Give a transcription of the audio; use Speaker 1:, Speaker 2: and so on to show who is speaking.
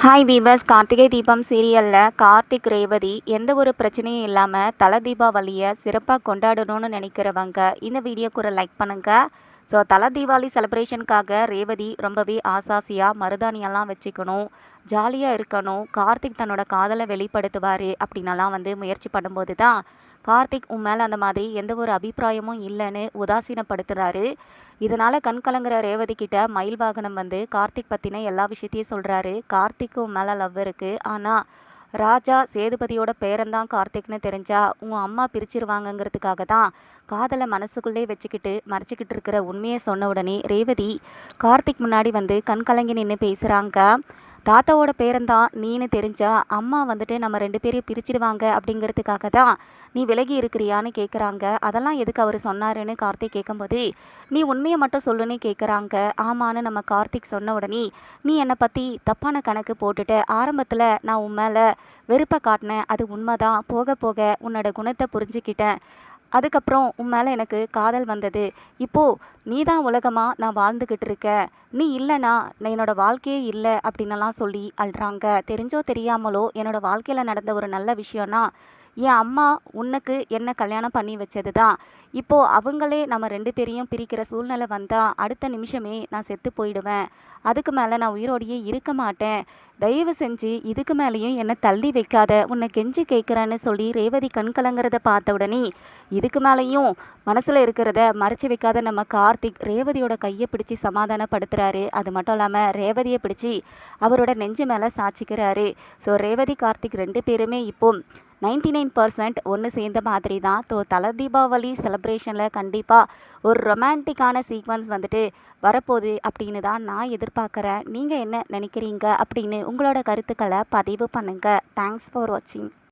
Speaker 1: Hi viewers Karthigai Deepam சீரியலில் கார்த்திக் ரேவதி எந்த ஒரு பிரச்சனையும் இல்லாமல் தலை தீபாவளியை சிறப்பாக கொண்டாடணும்னு நினைக்கிறவங்க இந்த வீடியோக்கு ஒரு லைக் பண்ணுங்கள் ஸோ தலை தீபாவளி செலிப்ரேஷனுக்காக ரேவதி ரொம்பவே ஆசாசியாக மருதாணியெல்லாம் வச்சுக்கணும் ஜாலியாக இருக்கணும். கார்த்திக் தன்னோட காதலை வெளிப்படுத்துவார் அப்படின்னலாம் வந்து முயற்சி பண்ணும்போது தான் கார்த்திக் உன் மேலே அந்த மாதிரி எந்த ஒரு அபிப்பிராயமும் இல்லைன்னு உதாசீனப்படுத்துகிறாரு இதனால் கண் கலங்குற ரேவதி கிட்ட மயில் வாகனம் வந்து கார்த்திக் பற்றின எல்லா விஷயத்தையும் சொல்கிறாரு கார்த்திக்கும் மேலே லவ் இருக்குது ஆனால் ராஜா சேதுபதியோட பேரன்தான் கார்த்திக்னு தெரிஞ்சா உன் அம்மா பிரிச்சிருவாங்கங்கிறதுக்காக தான் காதலை மனசுக்குள்ளே வச்சுக்கிட்டு மறைச்சிக்கிட்டு இருக்கிற உண்மையை சொன்ன உடனே ரேவதி கார்த்திக் முன்னாடி வந்து கண் கலங்கி நின்று பேசுகிறாங்க தாத்தாவோட பேரன்தான் நீன்னு தெரிஞ்சா அம்மா வந்துட்டு நம்ம ரெண்டு பேரையும் பிரிச்சிடுவாங்க அப்படிங்கிறதுக்காக தான் நீ விலகி இருக்கிறியான்னு கேட்குறாங்க அதெல்லாம் எதுக்கு அவர் சொன்னாருன்னு கார்த்திக் கேட்கும்போது நீ உண்மையை மட்டும் சொல்லுன்னு கேட்குறாங்க ஆமான்னு நம்ம கார்த்திக் சொன்ன உடனே நீ என்னை பற்றி தப்பான கணக்கு போட்டுட்ட ஆரம்பத்தில் நான் உன் மேலே வெறுப்பை காட்டினேன். அது உண்மைதான். போக போக உன்னோட குணத்தை புரிஞ்சுக்கிட்டேன். அதுக்கப்புறம் உன் மேலே எனக்கு காதல் வந்தது. இப்போது நீ தான் உலகமாக நான் வாழ்ந்துக்கிட்டு இருக்கேன் நீ இல்லைனா நான் என்னோடய வாழ்க்கையே இல்லை அப்படின்னலாம் சொல்லி அழுறாங்க. தெரிஞ்சோ தெரியாமலோ என்னோட வாழ்க்கையில் நடந்த ஒரு நல்ல விஷயம்னா என் அம்மா உனக்கு என்ன கல்யாணம் பண்ணி வச்சது தான் இப்போது அவங்களே நம்ம ரெண்டு பேரையும் பிரிக்கிற சூழ்நிலை வந்தால் அடுத்த நிமிஷமே நான் செத்து போயிடுவேன். அதுக்கு மேலே நான் உயிரோடையே இருக்க மாட்டேன். தயவு செஞ்சு இதுக்கு மேலேயும் என்னை தள்ளி வைக்காத. உன்னை கெஞ்சி கேட்குறேன்னு சொல்லி ரேவதி கண் கலங்குறத பார்த்த உடனே இதுக்கு மேலேயும் மனசில் இருக்கிறத மறைச்சி வைக்காத நம்ம கார்த்திக் ரேவதியோட கையை பிடிச்சி சமாதானப்படுத்துகிறாரு அது மட்டும் இல்லாமல் ரேவதியை பிடிச்சி அவரோட நெஞ்சு மேலே சாச்சிக்கிறாரு ஸோ ரேவதி கார்த்திக் ரெண்டு பேருமே இப்போ நைன்டி நைன் பர்சன்ட் ஒன்று சேர்ந்த மாதிரி தான் ஸோ தல தீபாவளி செலப்ரேஷனில் கண்டிப்பாக ஒரு ரொமான்டிக்கான சீக்வன்ஸ் வந்துட்டு வரப்போகுது அப்படின்னு தான் நான் எதிர்பார்க்குறேன். நீங்கள் என்ன நினைக்கிறீங்க அப்படின்னு உங்களோட கருத்துக்களை பதிவு பண்ணுங்கள் தேங்க்ஸ் ஃபார் வாட்சிங்